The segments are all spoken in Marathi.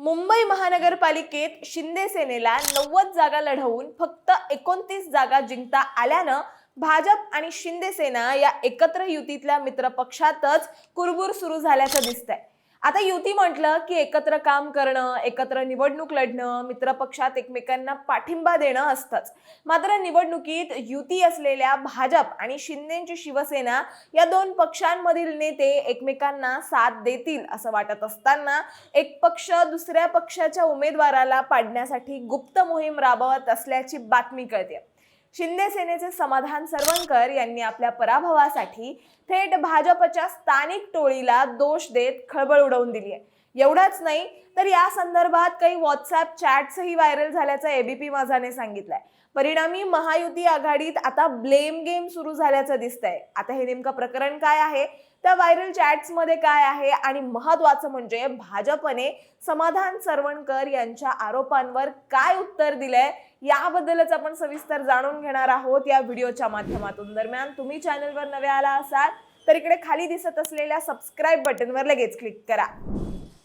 मुंबई महानगरपालिकेत शिंदे सेनेला नव्वद जागा लढवून फक्त एकोणतीस जागा जिंकता आल्यानं भाजप आणि शिंदे सेना या एकत्र युतीतल्या मित्रपक्षातच कुरबुर सुरू झाल्याचं दिसतंय. आता युती म्हटलं की एकत्र काम करणं एकत्र निवडणूक लढणं मित्रपक्षात एकमेकांना पाठिंबा देणं असतंच. मात्र निवडणुकीत युती असलेल्या भाजप आणि शिंदेची शिवसेना या दोन पक्षांमधील नेते एकमेकांना साथ देतील असं वाटत असताना एक पक्ष दुसऱ्या पक्षाच्या उमेदवाराला पाडण्यासाठी गुप्त मोहीम राबवत असल्याची बातमी कळते. शिंदे सेनेचे समाधान सरवणकर यांनी आपल्या पराभवासाठी थेट भाजपच्या स्थानिक टोळीला दोष देत खळबळ उडवून दिली आहे. एवढंच नाही तर या संदर्भात काही व्हॉट्सअप चॅट्सही व्हायरल झाल्याचं एबीपी माझाने सांगितलंय. परिणामी महायुती आघाडीत आता ब्लेम गेम सुरू झाल्याचं दिसतंय. आता हे नेमकं प्रकरण काय आहे? त्या व्हायरल चॅट्समध्ये काय आहे? आणि महत्वाचं म्हणजे भाजपने समाधान सरवणकर यांच्या आरोपांवर काय उत्तर दिलंय? याबद्दलच आपण सविस्तर जाणून घेणार आहोत या व्हिडिओच्या माध्यमातून. दरम्यान तुम्ही चॅनलवर नवे आला असाल तर इकडे खाली दिसत असलेल्या सबस्क्राईब बटनवर लगेच क्लिक करा.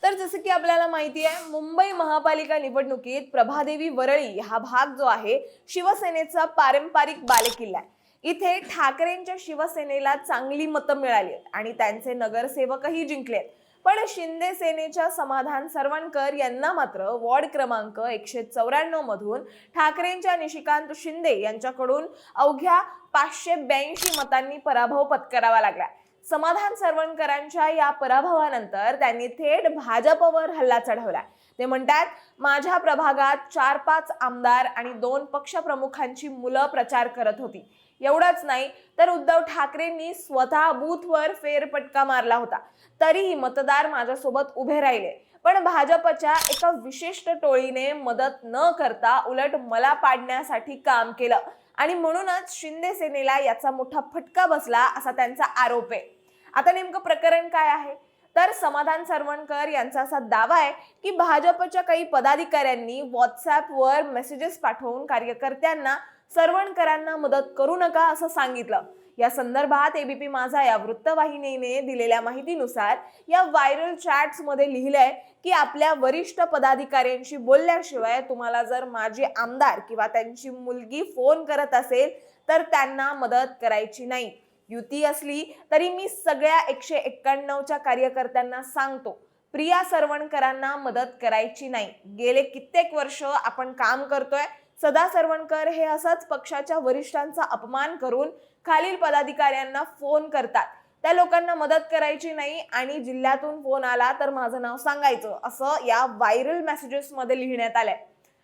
तर जसं की आपल्याला माहिती आहे मुंबई महापालिका निवडणुकीत प्रभादेवी वरळी हा भाग जो आहे शिवसेनेचा पारंपरिक बालेकिल्ला आहे. इथे ठाकरेंच्या शिवसेनेला चांगली मतं मिळाली आहेत आणि त्यांचे नगरसेवकही जिंकले आहेत. पण शिंदे सेनेच्या समाधान सर्वणकर यांना मात्र वॉर्ड क्रमांक एकशे चौऱ्याण्णव मधून ठाकरेंच्या निशिकांत शिंदे यांच्याकडून अवघ्या पाचशे ब्याऐंशी मतांनी पराभव पत्करावा लागला. समाधान सरवणकरांच्या या पराभवानंतर त्यांनी थेट भाजपवर हल्ला चढवला. ते म्हणतात माझ्या प्रभागात चार पाच आमदार आणि दोन पक्षप्रमुखांची मुलं प्रचार करत होती. एवढंच नाही तर उद्धव ठाकरेंनी स्वतः बूथवर फेरपटका मारला होता. तरीही मतदार माझ्यासोबत उभे राहिले. पण भाजपच्या एका विशिष्ट टोळीने मदत न करता उलट मला पाडण्यासाठी काम केलं. आणि म्हणूनच शिंदे सेनेला याचा मोठा फटका बसला असा त्यांचा आरोप आहे. आता नेमकं प्रकरण काय आहे? तर समाधान सरवणकर यांचा असा दावा आहे की भाजपच्या काही पदाधिकाऱ्यांनी व्हॉट्सॲपवर मेसेजेस पाठवून कार्यकर्त्यांना सरवणकरांना मदत करू नका असं सांगितलं. या संदर्भात एबीपी माझा या वृत्तवाहिनीने दिलेल्या माहितीनुसार या व्हायरल चॅट्समध्ये लिहिलंय की आपल्या वरिष्ठ पदाधिकाऱ्यांशी बोलल्याशिवाय तुम्हाला जर माझे आमदार किंवा त्यांची मुलगी फोन करत असेल तर त्यांना मदत करायची नाही. युती असली तरी मी सगळ्या एकशे एक्क्याण्णवच्या कार्यकर्त्यांना सांगतो प्रिया सरवणकरांना मदत करायची नाही. गेले कित्येक वर्ष आपण काम करतोय. सदा सरवणकर हे असंच पक्षाच्या वरिष्ठांचा अपमान करून खालील पदाधिकाऱ्यांना फोन करतात. त्या लोकांना मदत करायची नाही आणि जिल्ह्यातून फोन आला तर माझं नाव सांगायचं असं या व्हायरल मेसेजेसमध्ये लिहिण्यात आलंय.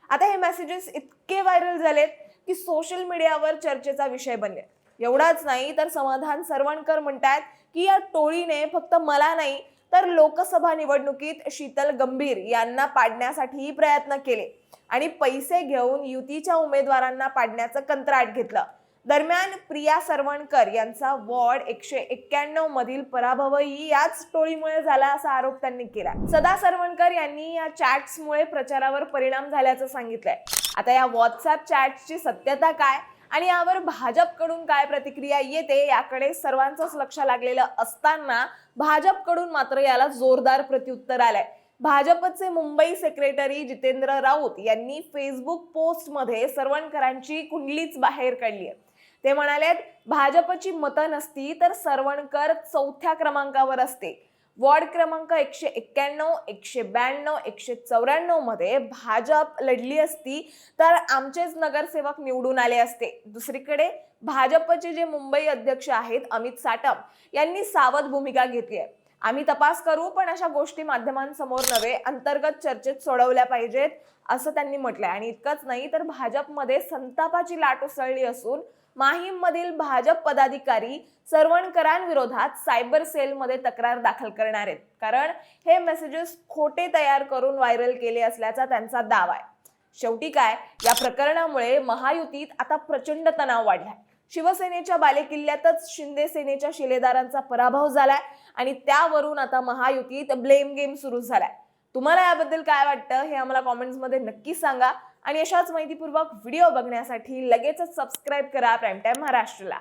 आता हे मेसेजेस इतके व्हायरल झालेत की सोशल मीडियावर चर्चेचा विषय बनले एवढाच नाही तर समाधान सरवणकर म्हणतात की या टोळीने फक्त मला नाही तर लोकसभा निवडणुकीत शीतल गंभीर यांना पाडण्यासाठीही प्रयत्न केले आणि पैसे घेऊन युतीच्या उमेदवारांना पाडण्याचं कंत्राट घेतलं. दरम्यान प्रिया सरवणकर यांचा वॉर्ड एकशे एक्क्याण्णव मधील पराभवही याच टोळीमुळे झाला असा आरोप त्यांनी केला. सदा सरवणकर यांनी या चॅट्समुळे प्रचारावर परिणाम झाल्याचं सांगितलंय. आता या व्हॉट्सअप चॅट्सची सत्यता काय? आणि यावर भाजपकडून काय प्रतिक्रिया येते याकडे सर्वांचंच लक्ष लागलेलं असताना भाजपकडून मात्र याला जोरदार प्रत्युत्तर आलंय. भाजपचे मुंबई सेक्रेटरी जितेंद्र राऊत यांनी फेसबुक पोस्टमध्ये सरवणकरांची कुंडलीच बाहेर काढली आहे. ते म्हणाले भाजपची मतं नसती तर सरवणकर चौथ्या क्रमांकावर असते. वॉर्ड क्रमांक एकशे एक्क्याण्णव एकशे ब्याण्णव एकशे चौऱ्याण्णवमध्ये भाजप लढली असती तर आमचेच नगरसेवक निवडून आले असते. दुसरीकडे भाजपचे जे मुंबई अध्यक्ष आहेत अमित साटम यांनी सावध भूमिका घेतली आहे. आम्ही तपास करू पण अशा गोष्टी माध्यमांसमोर नव्हे अंतर्गत चर्चेत सोडवल्या पाहिजेत असं त्यांनी म्हटलंय. आणि इतकंच नाही तर भाजपमध्ये संतापाची लाट उसळली असून माहीममधील भाजप पदाधिकारी सरवणकरांविरोधात सायबर सेलमध्ये तक्रार दाखल करणार आहेत. कारण हे मेसेजेस खोटे तयार करून व्हायरल केले असल्याचा त्यांचा दावा आहे. शेवटी काय? या प्रकरणामुळे महायुतीत आता प्रचंड तणाव वाढलाय. शिवसेनेच्या बालेकिल्ल्यातच शिंदे सेनेच्या शिलेदारांचा पराभव झालाय आणि त्यावरून आता महायुतीत ब्लेम गेम सुरू झालाय. तुम्हाला याबद्दल काय वाटतं हे आम्हाला कॉमेंट्समध्ये नक्की सांगा. आणि अशाच माहितीपूर्वक व्हिडिओ बघण्यासाठी लगेचच सबस्क्राईब करा प्राईम टाईम महाराष्ट्रला.